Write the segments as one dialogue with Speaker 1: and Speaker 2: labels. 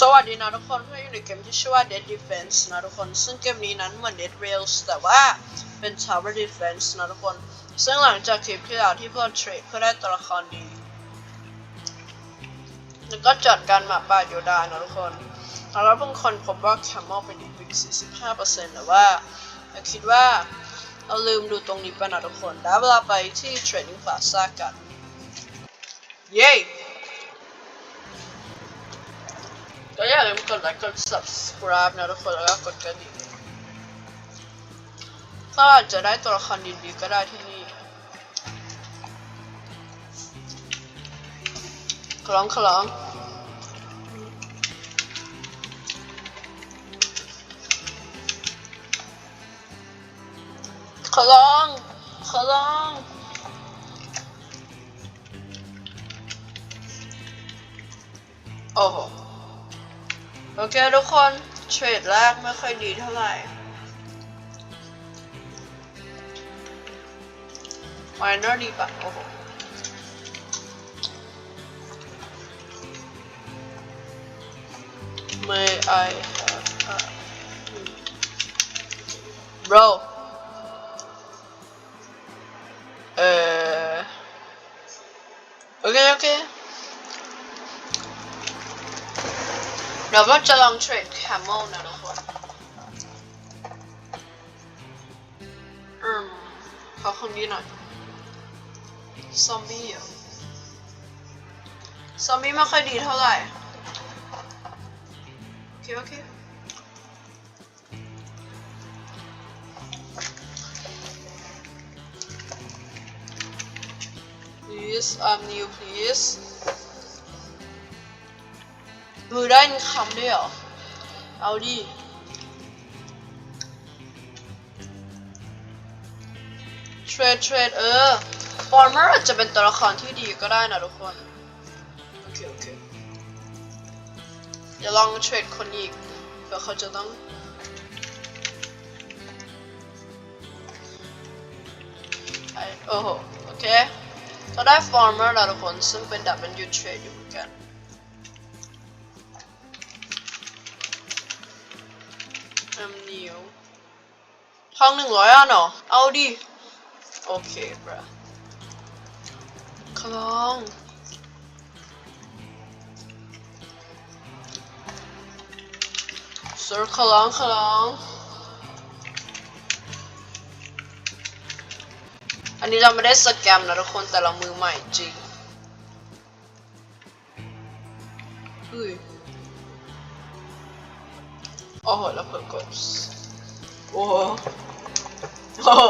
Speaker 1: สวัสดีนะทุกคนเพื่อนอยู่ในเกมที่ชื่อว่า Dead Defense นะทุกคน ซึ่งเกมนี้นั้นเหมือน Dead Rails แต่ว่าเป็น Tower Defense นะทุกคน ซึ่งหลังจากคลิปที่แล้วที่เพื่อนเทรดเพื่อได้ตัวละครดี แล้วก็จัดการหมาป่าโยดานะทุกคนแล้วบางคนพบว่าแคมเมลเป็นอีกวิก45%แต่ว่าเราคิดว่าเราลืมดูตรงนี้ไปนะทุกคน ได้เวลาไปที่ Trading Plaza กัน เย้ ก็อย่าลืมกดไลค์กด subscribe นะทุกคนแล้วก็กดกระดิ่งก็อาจจะได้ตัวละครดีๆก็ได้ที่นี่คล้องคล้องขอลองขอลองโอ้โห โอเคทุกคนเทรดแรกไม่ค่อยดีเท่าไหร่ minor ดีปะโอ้โหไม่ไอ bro ดี๋ยวว่าจะลองเทรดแคมเมลนะทุกคนอืมขอคนนี้หน่อย ซอมบี้อะซอมบี้ไม่ค่อยดีเท่าไหร่ โอเค โอเค please I'm new please มือได้คำด้วยเหรอ เอาดิเทรดเทรดเออฟอร์เมอร์อาจจะเป็นตัวละครที่ดีก็ได้นะทุกคน โอเค โอเค เดี๋ยวลองเทรดคนอีกเผื่อเขาจะต้องไอโอ้โห โอเคเราได้ฟอร์เมอร์แล้วทุกคน ซึ่งเป็นดับเบิลยูเทรดอยู่เหมือนกัน องหนึ่งร้อยอันเหรอ เอาดิ โอเคบราคลองเซอร์คลองคลอง อันนี้เราไม่ได้สแกมนะทุกคนแต่เรามือใหม่จริงเฮ้ยโอ้โหแล้วเพิ่งกดโอ้ โหโอ้โห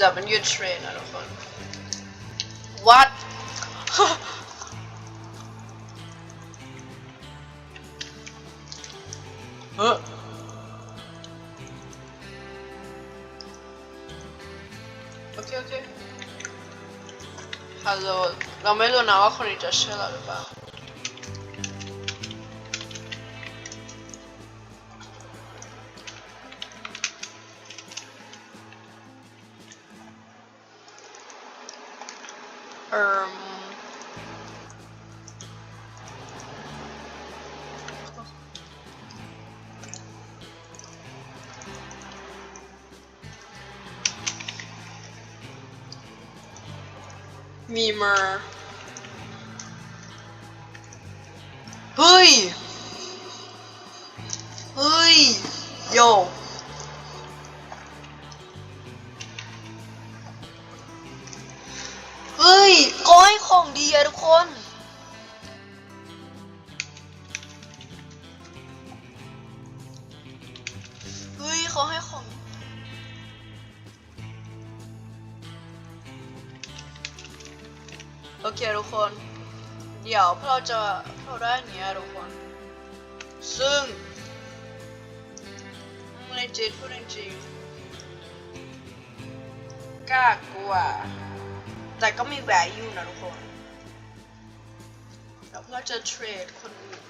Speaker 1: จะเป็นยูเทรนนะทุกคน what เฮ้อโอเคโอ เคฮัลโของดีอะทุกคนเฮ้ยเขาให้ของโอเคทุกคน เดี๋ยวพวกเราจะพวกเราได้เนี้ยทุกคน ซึ่งในจิตพูดจริงกล้ากลัว แต่ก็มี value นะทุกคน แล้วเราจะเทรดคนอื่น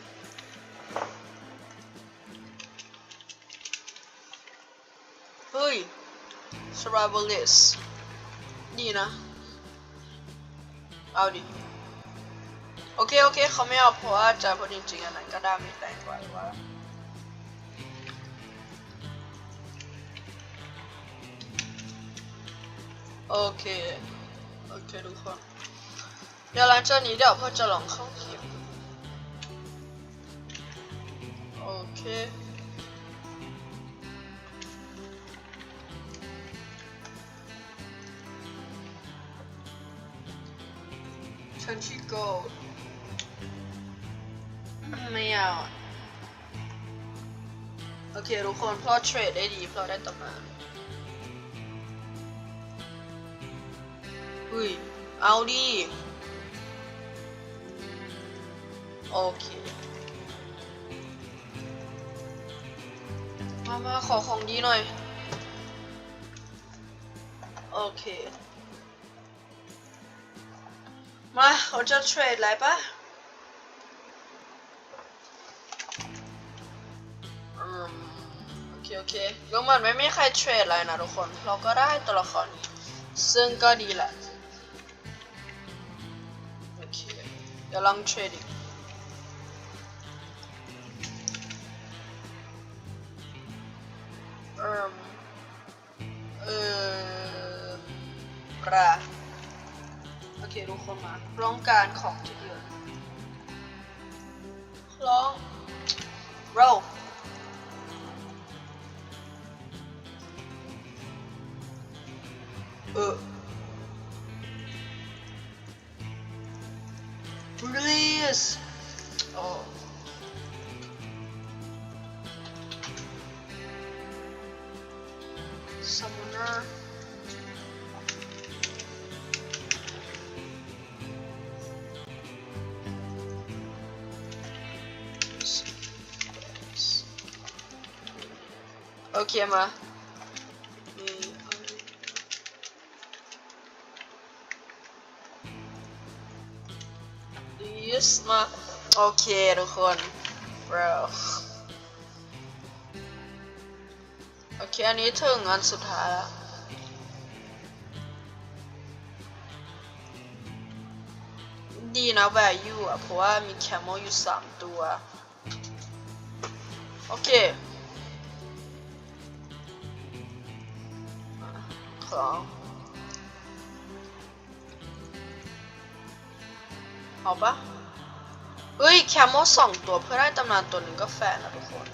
Speaker 1: เฮ้ย survivalist ดีนะ เอาดิ โอเค โอเค เขาไม่เอาเพราะว่าจะพูดจริงๆอันนั้นก็ได้ไม่แรงกว่าหรือว่าโอเค โอเคทุกคน เดี๋ยวหลังจากนี้เดี๋ยวพ่อจะลองเข้าเข็มโอเคฉันชื่อโกลไม่เอาโอเคทุกคนพราะเทรดได้ดีพราะได้ตำนาน้ย เอาดิ โอเค มามาขอของดีหน่อย โอเค มาเขาจะเทรดอะไรปะอืมโอเคโอเคก็เหมือนไม่มีใครเทรดอะไรนะทุกคน เราก็ได้ตัวละครนี้ซึ่งก็ดีแหละ เดี๋ยวลองเทรดอีกเอ่มเออปลาโอเคทุกคนมาร้องการของทีเดียวร้องเราเออ please โอ้ summoner โอ โอเคทุกคน bro โอเค อันนี้ถึงอันสุดท้ายแล้ว ดีนะ value อะ เพราะว่ามี camel อยู่3ตัว โอเค ของเอาปะ เฮ้ยแคมโมสองตัวเพื่อได้ตำนานตัวหนึ่งก็แฟร์นะทุกคน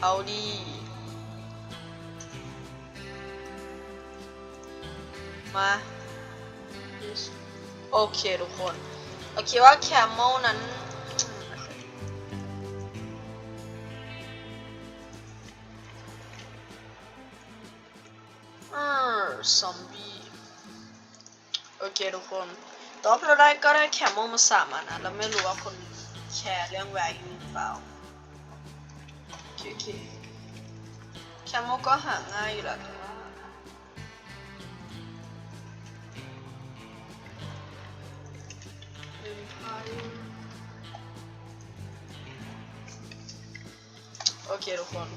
Speaker 1: เอาดีมา โอเคทุกคน โอเคว่าแคมโมนั้น ซอมบี้โอเคทุกคนตอนเราได้ก็ได้แคมโมมาสามอันนะแล้วไม่รู้ว่าคนแชร์เรื่อง value หรือเปล่าโอเคแคมโมก็หาง่ายอยู่แล้วโอเคทุกคน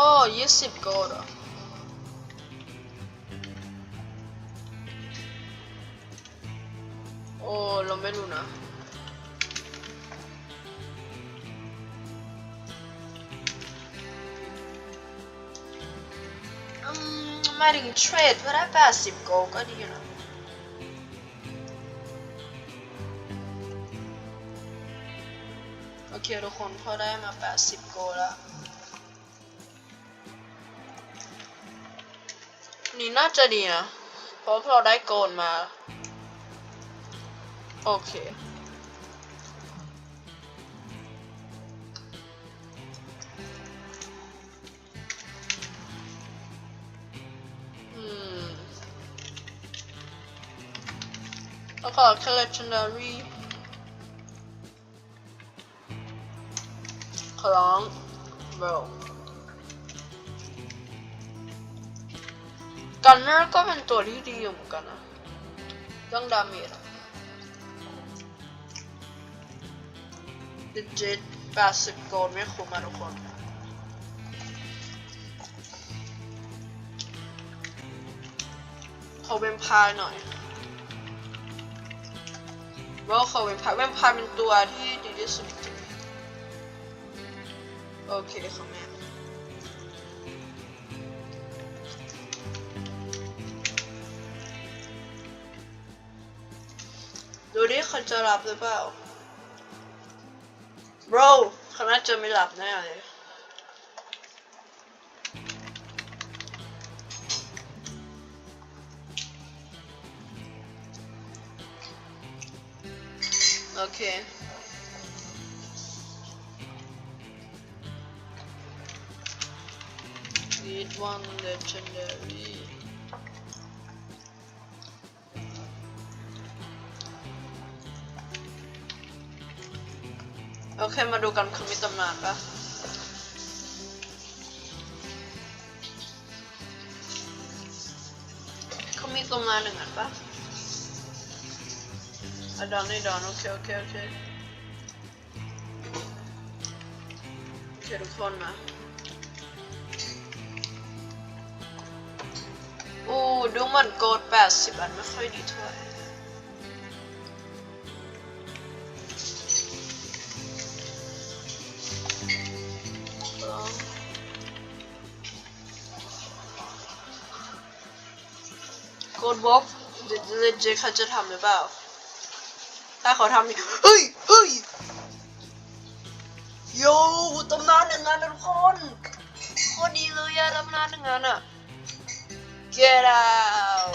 Speaker 1: อ้ยี่สิบโกลด์เหรอโอ้เราไม่รู้นะอืมหมาถึงเทรดเพื่อได้แปดสิบโกลด์ก็ดีนะโอเคทุกคนพอได้มา80โกลแล้ว นี่น่าจะดีนะ เพราะเราได้โกลมา โอเคอืมแล้วก็ legendary ขอร้อง bro กันเนอร์ก็เป็นตัวที่ดีอยู่เหมือนกันนะเรื่องดาเมจดิจิตแปดสิบโกลไม่คุ้มอะทุกคนขอเวมไพายหน่อยว่าขอเวมไพายเวมไพายเป็นตัวที่ดีที่สุดโอเคค่ะแม่ ดูดิเขาจะรับหรือเปล่า bro เขาน่าจะไม่หลับแน่เลยโอเค Need one legendary โอเค มาดูกันคุณมีตำนานปะเขามีตำนานหนึ่งอันปะอะดอนนี่ดอน โอเค โอเค โอเค โอเค ทุกคนมาโอ้ดูเหมันโกดแปดสิบอันไม่ค่อยดีเท่าไหร่ ดบ็อกเลเจเขาจะทำหรือเปล่า ถ้าเขาทำนี่เฮ้ยเฮ้ยโย่ตำนานหนึ่งงานนะทุกคนโคตรดีเลยอะตำนานหนึ่งงานอะ get out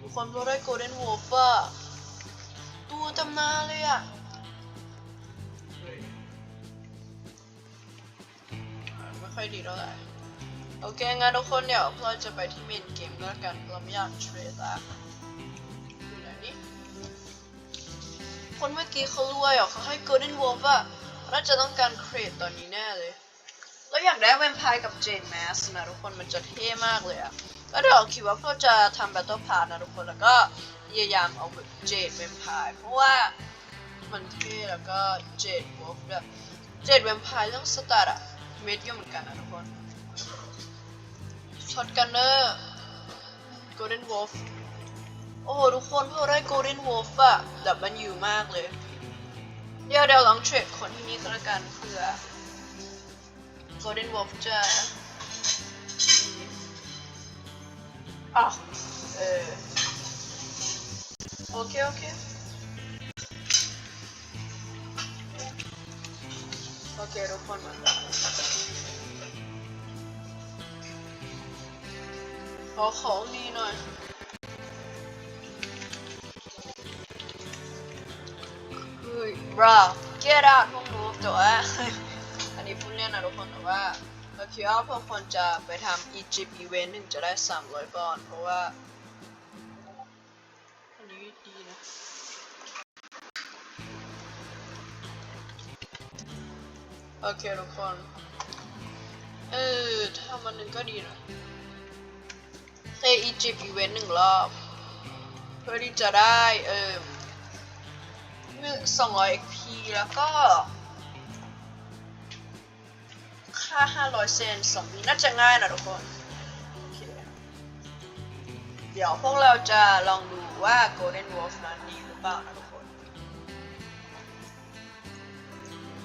Speaker 1: ทุกคนเราได้ golden wolf อะตัวตำนานเลยอะไม่ค่อยดีเท่าไหร่ โอเคงั้นทุกคนเดี๋ยวเราจะไปที่เมนเกมแล้วกันเราไม่อยากเทรดละอยู่ไหนนี่คนเมื่อกี้เขารวยเหรอเขาให้ Golden Wolf อะน่าจะต้องการเครดตอนนี้แน่เลยแล้วอยากได้แวมไพร์กับเจนแมสนะทุกคนมันจะเท่มากเลยอะแล้วเดี๋ยวคิดว่าเราจะทำ Battle Pass นะทุกคนแล้วก็พยายามเอาเจดแวมไพร์เพราะว่ามันเท่แล้วก็เจดวอลฟด้วยเจดแวมไพร์เรื่องสตาร์อะเม็ดเยอะเหมือนกันนะทุกคน ช็อตกันเนอร์ Golden Wolf โอ้โห ทุกคนพวกได้ Golden Wolf อะแบบมันอยู่มากเลย เดี๋ยวเดี๋ยวลองเทรดคนที่นี่ก็แล้วกันเผื่อ Golden Wolf จะอะเออโอเค โอเค โอเค ทุกคนมา อของดีหน่อยเฮ้ยบรา get out พวกหนูแต่ว่าอันนี้พูดเล่นนะทุกคนแต่ว่าเราคิดว่าพวกคนจะไปทำอียิปต์อีเวนต์หนึ่งจะได้ 300ปอนด์เพราะว่า อันนี้ดีนะโอเคทุกคน เออถ้ามันหนึ่งก็ดีนะ ในอียิปต์อีเวนต์หนึ่งรอบ เพื่อที่จะได้เออสองร้อย XP แล้วก็ ค่าห้าร้อยเซนสองนี้น่าจะง่ายนะทุกคนโอเคเดี๋ยวพวกเราจะลองดูว่า Golden Wolf นั้นดีหรือเปล่านะทุกคน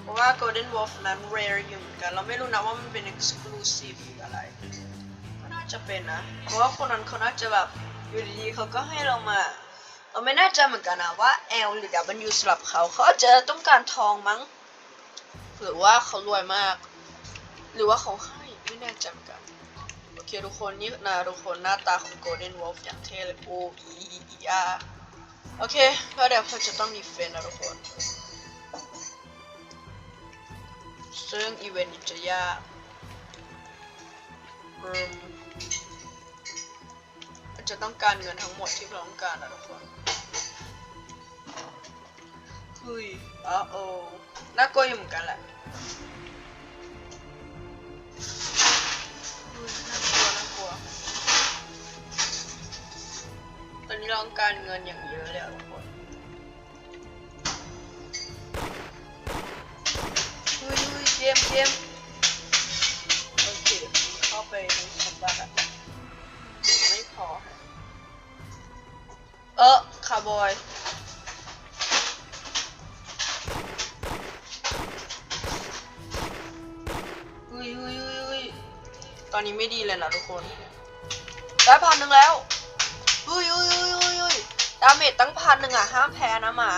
Speaker 1: เพราะว่า Golden Wolf นั้น rare อยู่เหมือนกัน เราไม่รู้นะว่ามันเป็น exclusive หรืออะไร จะเป็นนะ เพราะว่าคนนั้นเขาน่าจะแบบอยู่ดีๆเขาก็ให้เรามาเราไม่แน่ใจเหมือนกันนะว่า L หรือ W สำหรับเขาเขาอาจจะต้องการทองมั้ง หรือว่าเขารวยมาก หรือว่าเขาให้ไม่แน่ใจเหมือนกันโอเคทุกคนนี่นะทุกคนหน้าตาของ Golden Wolf อย่างเท่เลยโออีอีอาโอเคแล้วเดี๋ยวเขาจะต้องมีเฟนนะทุกคน ซึ่งอีเวนต์จะยากอืม จะต้องการเงินทั้งหมดที่เราต้องการนะทุกคนเฮ้ยอ้าวน่ากลัวอยู่เหมือนกันแหละน่ากลัวน่ากลัว ตอนนี้เราต้องการเงินอย่างเยอะเลยทุกคนเฮ้ยเฮ้ยเกมเกม บอยอุ้ยอุ้ยอุ้ยอุ้ยตอนนี้ไม่ดีเลยนะทุกคนได้พันหนึ่งแล้วอุ้ยอุ้ยอุ้ยอุ้ยอุ้ยดาเมจตั้งพันหนึ่งอะห้ามแพ้นะหมา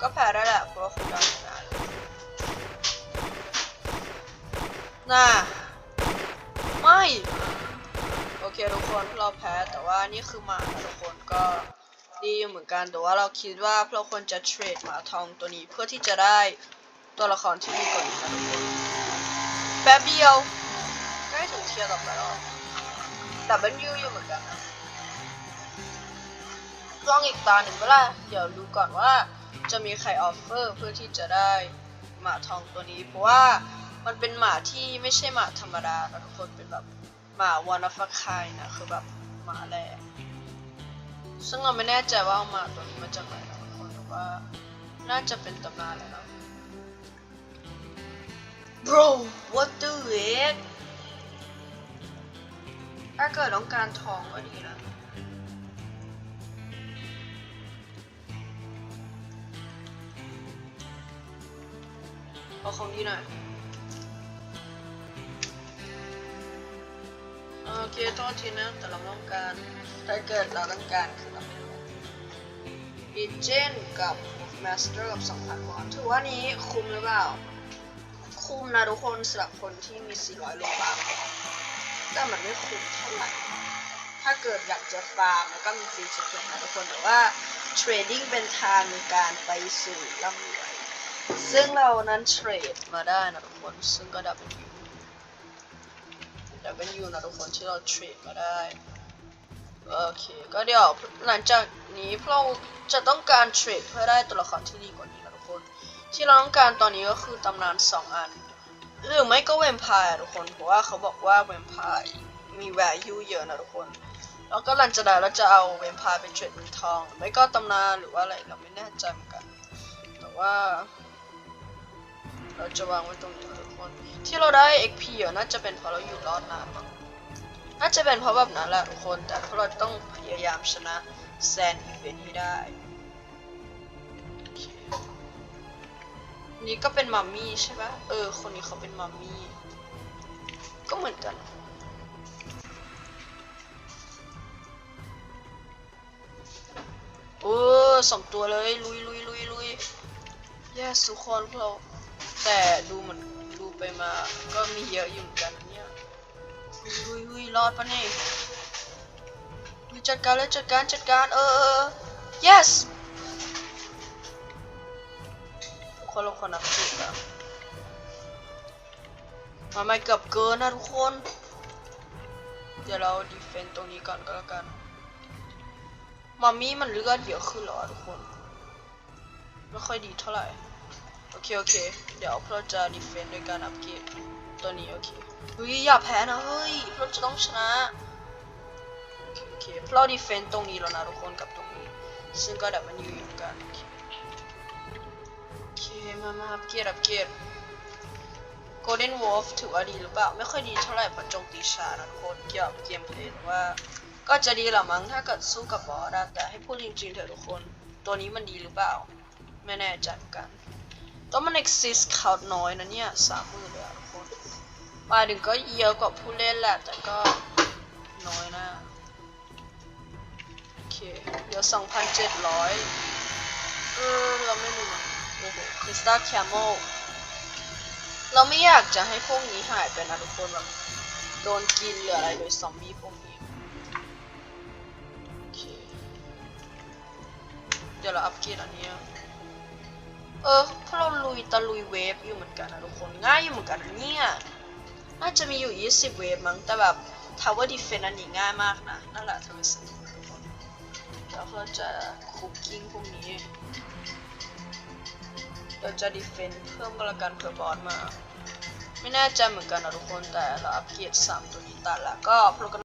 Speaker 1: ก็แพ้ได้แหละเพราะว่าคุณดาวงานน่าไม่ เคทุกคนเราแพ้แต่ว่านี่คือหมาทุกคนก็ดีอยู่เหมือนกันแต่ว่าเราคิดว่าเราควรจะเทรดหมาทองตัวนี้เพื่อที่จะได้ตัวละครที่มีกว่านี้นะทุกคนแป๊บเดียวใกล้ถึงเทียร์ต่อไปแล้วแต่เป็นยูอยู่เหมือนกันนะลองอีกตาหนึ่งก็ได้เดี๋ยวดูก่อนว่าจะมีใครออฟเฟอร์เพื่อที่จะได้หมาทองตัวนี้ เพราะว่ามันเป็นหมาที่ไม่ใช่หมาธรรมดานะทุกคนเป็นแบบ หมาวานาฟคายนะคือแบบหมาแร่ซึ่งเราไม่แน่ใจว่าเอาหมาตัวนี้มาจากไหนนะทุกคนแต่ว่าน่าจะเป็นตำนานแล้วนะ bro what the heck ถ้าเกิดต้องการทองก็ดีนะเอาของดีหน่อย โอเคโทษทีนะแต่เราต้องการถ้าเกิดเราต้องการคือเราไม่รู้อีเจนกับมาสเตอร์กับสองพันวอนถือว่านี้คุ้มหรือเปล่า คุ้มนะทุกคนสำหรับคนที่มี 400โลบาทแต่มันไม่คุ้มเท่าไหร่ถ้าเกิดอยากจะฟาร์มแล้วก็มีฟรีชิปปิ้งนะทุกคนแต่ว่าเทรดดิ้งเป็นทางในการไปสู่ร่ำรวยซึ่งเรานั้นเทรดมาได้นะทุกคนซึ่งก็ดับเป็น แต่เป็นยูนะทุกคนที่เราเทรดมาได้ โอเค ก็เดี๋ยวหลังจากนี้เราจะต้องการเทรดเพื่อได้ตัวละครที่ดีกว่านี้นะทุกคน ที่เราต้องการตอนนี้ก็คือตำนาน 2 อัน หรือไม่ก็แวมไพร์ทุกคน เพราะว่าเขาบอกว่าแวมไพร์มี value เยอะนะทุกคน แล้วก็หลังจากนั้นเราจะเอาแวมไพร์เป็นเทรดเป็นทอง ไม่ก็ตำนานหรือว่าอะไรเราไม่แน่ใจเหมือนกัน แต่ว่า เราจะวางไว้ตรงนี้ คนที่เราได้ XP อะน่าจะเป็นเพราะเราอยู่รอดนานมั้งน่าจะเป็นเพราะแบบนั้นแหละทุกคน แต่พวกเราต้องพยายามชนะแซนอีเวนต์ให้ได้ นี่ก็เป็นมัมมี่ใช่ปะเออ คนนี้เขาเป็นมัมมี่ ก็เหมือนกันโอ้สองตัวเลย ลุยลุยลุยลุยแย่สุคนพวกเรา แต่ดูเหมือน ไปมาก็มีเยอะอยู่เหมือนกันเนี่ยหุยหุยรอดปะนี่จัดการเลยจัดการจัดการเออเออ yes ทุกคนเราคนนับจิตอะมาไม่เกือบเกินนะทุกคน เดี๋ยวเราดีเฟนต์ตรงนี้ก่อนก็แล้วกันมามี่มันเลือดเยอะขึ้นหรอทุกคน ไม่ค่อยดีเท่าไหร่ โอเค โอเค เดี๋ยวเราจะดีเฟนต์ด้วยการอัปเกรดตัวนี้โอเคเฮ้ยอย่าแพ้นะเฮ้ยเราจะต้องชนะโอเคโอเคเราดีเฟนต์ตรงนี้แล้วนะทุกคนกับตรงนี้ ซึ่งก็ดับมันอยู่เหมือนกันโอเคมามาอัปเกรดอัปเกรด Golden Wolf ถือว่าดีหรือเปล่า ไม่ค่อยดีเท่าไหร่เพราะโจมตีช้านะทุกคนเกี่ยวกับเกมเพลย์ว่า ก็จะดีแหละมั้งถ้าเกิดสู้กับบอสอะแต่ให้พูดจริงๆเถอะทุกคน ตัวนี้มันดีหรือเปล่า ไม่แน่ใจเหมือน กันก็มัน exist เขาน้อยนะเนี่ยสามหมื่นเลยอะทุกคนหมายถึงก็เยอะกว่าผู้เล่นแหละ แต่ก็น้อยนะ โอเคเดี๋ยว2,700เจ็ดร้อยเออเราไม่รู้อะโอ้โหคริสตัลแคมโมเราไม่อยากจะให้พวกนี้หายไปนะทุกคนแบบโดนกินหรืออะไรโดยซอมบี้พวกนี้โอเคเดี๋ยวเราอัปเกรดอันนี้ เออพวกเราลุยตะลุยเวฟอยู่เหมือนกันนะทุกคนง่ายอยู่เหมือนกันเนี่ยน่าจะมีอยู่ 20 เวฟมั้งแต่แบบ Tower Defense อันนี้ง่ายมากนะนั่นแหละทำไมสนุกทุกคนแล้วเราจะคุกกิ้งพวกนี้เราจะ Defense เพิ่มกันละกันเผื่อบอสมา ไม่แน่ใจเหมือนกันนะทุกคนแต่เราอัปเกรด3ตัวนี้ตัดละก็พวกเราก็